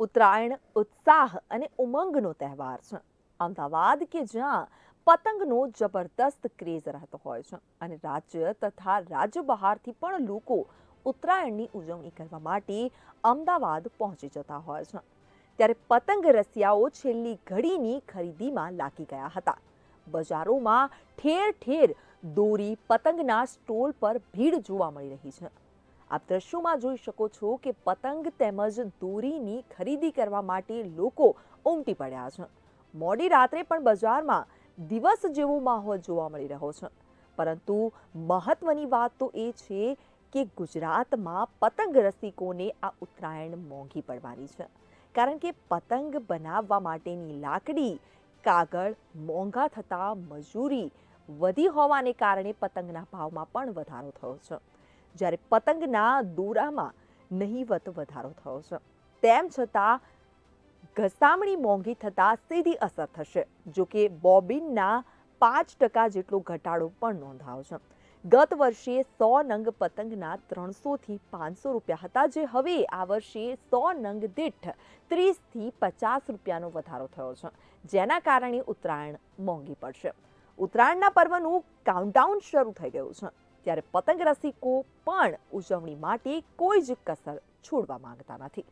ઉત્તરાયણ ઉત્સાહ અને ઉમંગનો તહેવાર છે. અમદાવાદ કે જ્યાં પતંગનો જબરદસ્ત ક્રેઝ રહેતો હોય છે અને રાજ્ય તથા રાજ્ય બહારથી પણ લોકો ઉત્તરાયણની ઉજવણી કરવા માટે અમદાવાદ પહોંચી જતા હોય છે. ત્યારે પતંગ રસિયાઓ છેલ્લી ઘડીની ખરીદીમાં લાગી ગયા હતા. બજારોમાં ઠેર ઠેર દોરી પતંગના સ્ટોલ પર ભીડ જોવા મળી રહી છે. આપ દ્રશ્યોમાં જોઈ શકો છો કે પતંગ તેમજ દોરીની ખરીદી કરવા માટે લોકો ઉમટી પડ્યા છે. મોડી રાત્રે પણ બજારમાં દિવસ જેવો માહોલ જોવા મળી રહ્યો છે. પરંતુ મહત્વની વાત તો એ છે કે ગુજરાતમાં પતંગ રસિકોને આ ઉત્તરાયણ મોંઘી પડવાની છે. કારણ કે પતંગ બનાવવા માટેની લાકડી, કાગળ મોંઘા થતા મજૂરી વધી હોવાને કારણે પતંગના ભાવમાં પણ વધારો થયો છે. જ્યારે પતંગના દોરામાં નહીવત વધારો થયો છે. તેમ છતાં, ઘસામણી મોંઘી થતાં સીધી અસર થશે જોકે બોબિનના પાંચ ટકા જેટલો ઘટાડો પણ નોંધાયો છે. ગત વર્ષે સો નંગ પતંગના ત્રણસોથી પાંચસો રૂપિયા હતા, જે હવે આ વર્ષે સો નંગ દીઠ ત્રીસથી પચાસ રૂપિયાનો વધારો થયો છે. જેના કારણે ઉત્તરાયણ મોંઘી પડશે. ઉત્તરાયણના પર્વનું કાઉન્ટાઉન શરૂ થઈ ગયું છે. ત્યારે પતંગ રસિકો પણ ઉજવણી માટે કોઈ જ કસર છોડવા માંગતા નથી.